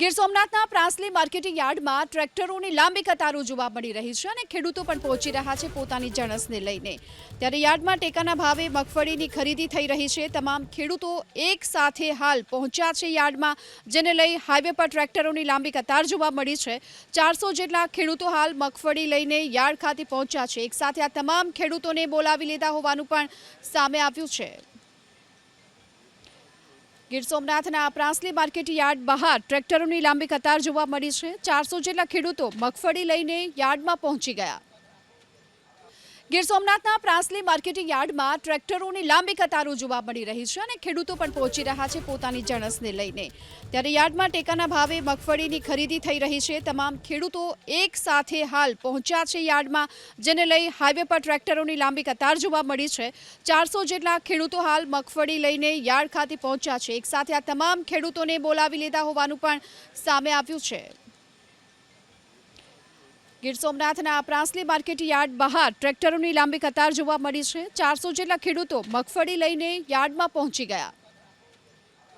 ગીર સોમનાથના પ્રાસલી માર્કેટિંગ યાર્ડમાં ટ્રેક્ટરોની લાંબી કતારો જોવા મળી રહી છે અને ખેડૂતો પણ પહોંચી રહ્યા છે પોતાની જણસને લઈને. ત્યારે યાર્ડમાં ટેકાના ભાવે મગફળીની ખરીદી થઈ રહી છે. તમામ ખેડૂતો એક સાથે હાલ પહોંચ્યા છે યાર્ડમાં, જેને લઈ હાઈવે પર ટ્રેક્ટરોની લાંબી કતાર જોવા મળી છે. ચારસો જેટલા ખેડૂતો હાલ મગફળી લઈને યાર્ડ ખાતે પહોંચ્યા છે. એક સાથે આ તમામ ખેડૂતોને બોલાવી લીધા હોવાનું પણ સામે આવ્યું છે. ગીર સોમનાથના પ્રાસલી માર્કેટ યાર્ડ બહાર ટ્રેક્ટરોની લાંબી કતાર જોવા મળી છે. ચારસો જેટલા ખેડૂતો મગફળી લઈને યાર્ડમાં પહોંચી ગયા. ગીર સોમનાથના પ્રાસલી માર્કેટિંગ યાર્ડમાં ટ્રેક્ટરોની લાંબી કતારો જોવા મળી રહી છે અને ખેડૂતો પણ પહોંચી રહ્યા છે પોતાની જણસને લઈને. ત્યારે યાર્ડમાં ટેકાના ભાવે મગફળીની ખરીદી થઈ રહી છે. તમામ ખેડૂતો એક સાથે હાલ પહોંચ્યા છે યાર્ડમાં, જેને લઈ હાઈવે પર ટ્રેક્ટરોની લાંબી કતાર જોવા મળી છે. ચારસો જેટલા ખેડૂતો હાલ મગફળી લઈને યાર્ડ ખાતે પહોંચ્યા છે. એક સાથે આ તમામ ખેડૂતોને બોલાવી લીધા હોવાનું પણ સામે આવ્યું છે. ગીર સોમનાથના પ્રાંસલી માર્કેટ યાર્ડ બહાર ટ્રેક્ટરોની લાંબી કતાર જોવા મળી છે. ચારસો જેટલા ખેડૂતો મગફળી લઈને યાર્ડમાં પહોંચી ગયા.